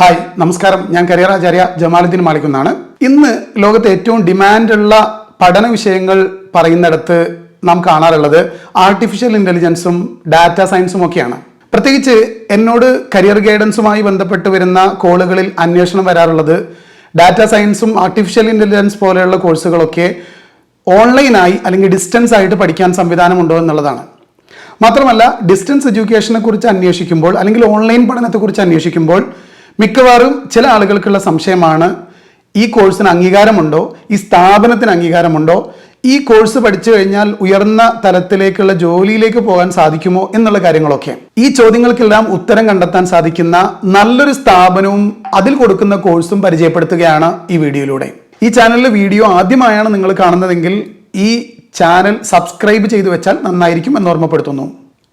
Hi നമസ്കാരം. ഞാൻ കരിയറാചാര്യ ജമാലുദ്ദീൻ മാളിക്കുന്നാണ് ഇന്ന് ലോകത്തെ ഏറ്റവും ഡിമാൻഡുള്ള പഠന വിഷയങ്ങൾ പറയുന്നിടത്ത് നാം കാണാറുള്ളത് ആർട്ടിഫിഷ്യൽ ഇന്റലിജൻസും ഡാറ്റ സയൻസും ഒക്കെയാണ്. പ്രത്യേകിച്ച് എന്നോട് കരിയർ ഗൈഡൻസുമായി ബന്ധപ്പെട്ട് വരുന്ന കോളുകളിൽ അന്വേഷണം വരാറുള്ളത് ഡാറ്റ സയൻസും ആർട്ടിഫിഷ്യൽ ഇന്റലിജൻസ് പോലെയുള്ള കോഴ്സുകളൊക്കെ ഓൺലൈനായി അല്ലെങ്കിൽ ഡിസ്റ്റൻസ് ആയിട്ട് പഠിക്കാൻ സംവിധാനമുണ്ടോ എന്നുള്ളതാണ്. മാത്രമല്ല ഡിസ്റ്റൻസ് എഡ്യൂക്കേഷനെ കുറിച്ച് അന്വേഷിക്കുമ്പോൾ അല്ലെങ്കിൽ ഓൺലൈൻ പഠനത്തെക്കുറിച്ച് അന്വേഷിക്കുമ്പോൾ മിക്കവാറും ചില ആളുകൾക്കുള്ള സംശയമാണ് ഈ കോഴ്സിന് അംഗീകാരമുണ്ടോ? ഈ സ്ഥാപനത്തിന് അംഗീകാരമുണ്ടോ? ഈ കോഴ്സ് പഠിച്ചു കഴിഞ്ഞാൽ ഉയർന്ന തലത്തിലേക്കുള്ള ജോലിയിലേക്ക് പോകാൻ സാധിക്കുമോ എന്നുള്ള കാര്യങ്ങളൊക്കെ. ഈ ചോദ്യങ്ങൾക്കെല്ലാം ഉത്തരം കണ്ടെത്താൻ സാധിക്കുന്ന നല്ലൊരു സ്ഥാപനവും അതിൽ കൊടുക്കുന്ന കോഴ്സും പരിചയപ്പെടുത്തുകയാണ് ഈ വീഡിയോയിലൂടെ. ഈ ചാനലിലെ വീഡിയോ ആദ്യമായാണ് നിങ്ങൾ കാണുന്നതെങ്കിൽ ഈ ചാനൽ സബ്സ്ക്രൈബ് ചെയ്തു വെച്ചാൽ നന്നായിരിക്കും എന്ന് ഓർമ്മപ്പെടുത്തുന്നു.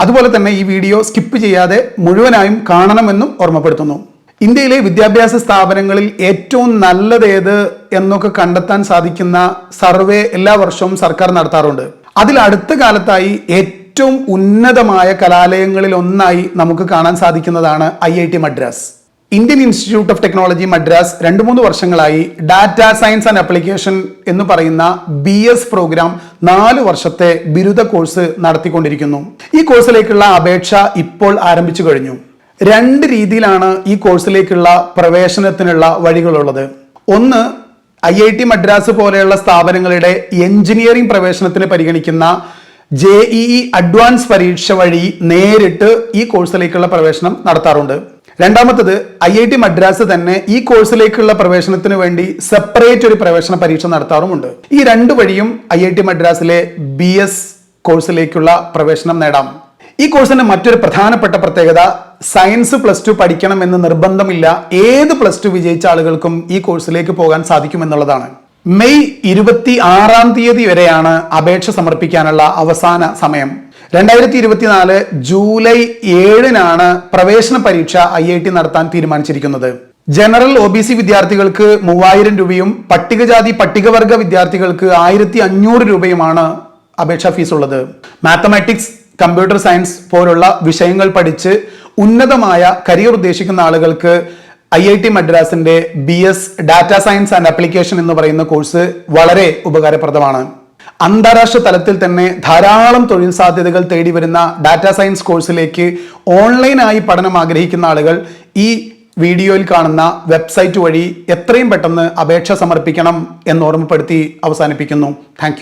അതുപോലെ തന്നെ ഈ വീഡിയോ സ്കിപ്പ് ചെയ്യാതെ മുഴുവനായും കാണണമെന്നും ഓർമ്മപ്പെടുത്തുന്നു. ഇന്ത്യയിലെ വിദ്യാഭ്യാസ സ്ഥാപനങ്ങളിൽ ഏറ്റവും നല്ലതേത് എന്നൊക്കെ കണ്ടെത്താൻ സാധിക്കുന്ന സർവേ എല്ലാ വർഷവും സർക്കാർ നടത്താറുണ്ട്. അതിൽ അടുത്ത കാലത്തായി ഏറ്റവും ഉന്നതമായ കലാലയങ്ങളിൽ ഒന്നായി നമുക്ക് കാണാൻ സാധിക്കുന്നതാണ് I I T Madras. Indian institute of technology Madras രണ്ട് മൂന്ന് വർഷങ്ങളായി ഡാറ്റ സയൻസ് ആൻഡ് അപ്ലിക്കേഷൻ എന്ന് പറയുന്ന ബി എസ് പ്രോഗ്രാം നാല് വർഷത്തെ ബിരുദ കോഴ്സ് നടത്തിക്കൊണ്ടിരിക്കുന്നു. ഈ കോഴ്സിലേക്കുള്ള അപേക്ഷ ഇപ്പോൾ ആരംഭിച്ചു കഴിഞ്ഞു. രണ്ട് രീതിയിലാണ് ഈ കോഴ്സിലേക്കുള്ള പ്രവേശനത്തിനുള്ള വഴികളുള്ളത്. ഒന്ന് ഐ ഐ ടി മദ്രാസ് പോലെയുള്ള സ്ഥാപനങ്ങളുടെ എഞ്ചിനീയറിംഗ് പ്രവേശനത്തിന് പരിഗണിക്കുന്ന ജെ ഇ ഇ അഡ്വാൻസ് പരീക്ഷ വഴി നേരിട്ട് ഈ കോഴ്സിലേക്കുള്ള പ്രവേശനം നടത്താറുണ്ട്. രണ്ടാമത്തത് ഐ ഐ ടി മദ്രാസ് തന്നെ ഈ കോഴ്സിലേക്കുള്ള പ്രവേശനത്തിന് വേണ്ടി സെപ്പറേറ്റ് ഒരു പ്രവേശന പരീക്ഷ നടത്താറുമുണ്ട്. ഈ രണ്ട് വഴിയും ഐ ഐ ടി മദ്രാസിലെ ബി എസ് കോഴ്സിലേക്കുള്ള പ്രവേശനം നേടാം. ഈ കോഴ്സിന്റെ മറ്റൊരു പ്രധാനപ്പെട്ട പ്രത്യേകത സയൻസ് പ്ലസ് ടു പഠിക്കണം എന്ന് നിർബന്ധമില്ല. ഏത് പ്ലസ് ടു വിജയിച്ച ആളുകൾക്കും ഈ കോഴ്സിലേക്ക് പോകാൻ സാധിക്കുമെന്നുള്ളതാണ്. മെയ് ഇരുപത്തി ആറാം തീയതി വരെയാണ് അപേക്ഷ സമർപ്പിക്കാനുള്ള അവസാന സമയം. രണ്ടായിരത്തി ഇരുപത്തിനാല് ജൂലൈ ഏഴിനാണ് പ്രവേശന പരീക്ഷ ഐ ഐ ടി നടത്താൻ തീരുമാനിച്ചിരിക്കുന്നത്. ജനറൽ ഒ ബി സി വിദ്യാർത്ഥികൾക്ക് മൂവായിരം രൂപയും പട്ടികജാതി പട്ടികവർഗ വിദ്യാർത്ഥികൾക്ക് ആയിരത്തി അഞ്ഞൂറ് രൂപയുമാണ് അപേക്ഷാ ഫീസ് ഉള്ളത് മാത്തമാറ്റിക്സ് കമ്പ്യൂട്ടർ സയൻസ് പോലുള്ള വിഷയങ്ങൾ പഠിച്ച് ഉന്നതമായ കരിയർ ഉദ്ദേശിക്കുന്ന ആളുകൾക്ക് I I T മദ്രാസിന്റെ B S data science and application എന്ന് പറയുന്ന കോഴ്സ് വളരെ ഉപകാരപ്രദമാണ്. അന്താരാഷ്ട്ര തലത്തിൽ തന്നെ ധാരാളം തൊഴിൽ സാധ്യതകൾ തേടി വരുന്ന ഡാറ്റ സയൻസ് കോഴ്സിലേക്ക് ഓൺലൈനായി പഠനം ആഗ്രഹിക്കുന്ന ആളുകൾ ഈ വീഡിയോയിൽ കാണുന്ന വെബ്സൈറ്റ് വഴി എത്രയും പെട്ടെന്ന് അപേക്ഷ സമർപ്പിക്കണം എന്ന് ഓർമ്മപ്പെടുത്തി അവസാനിപ്പിക്കുന്നു. താങ്ക്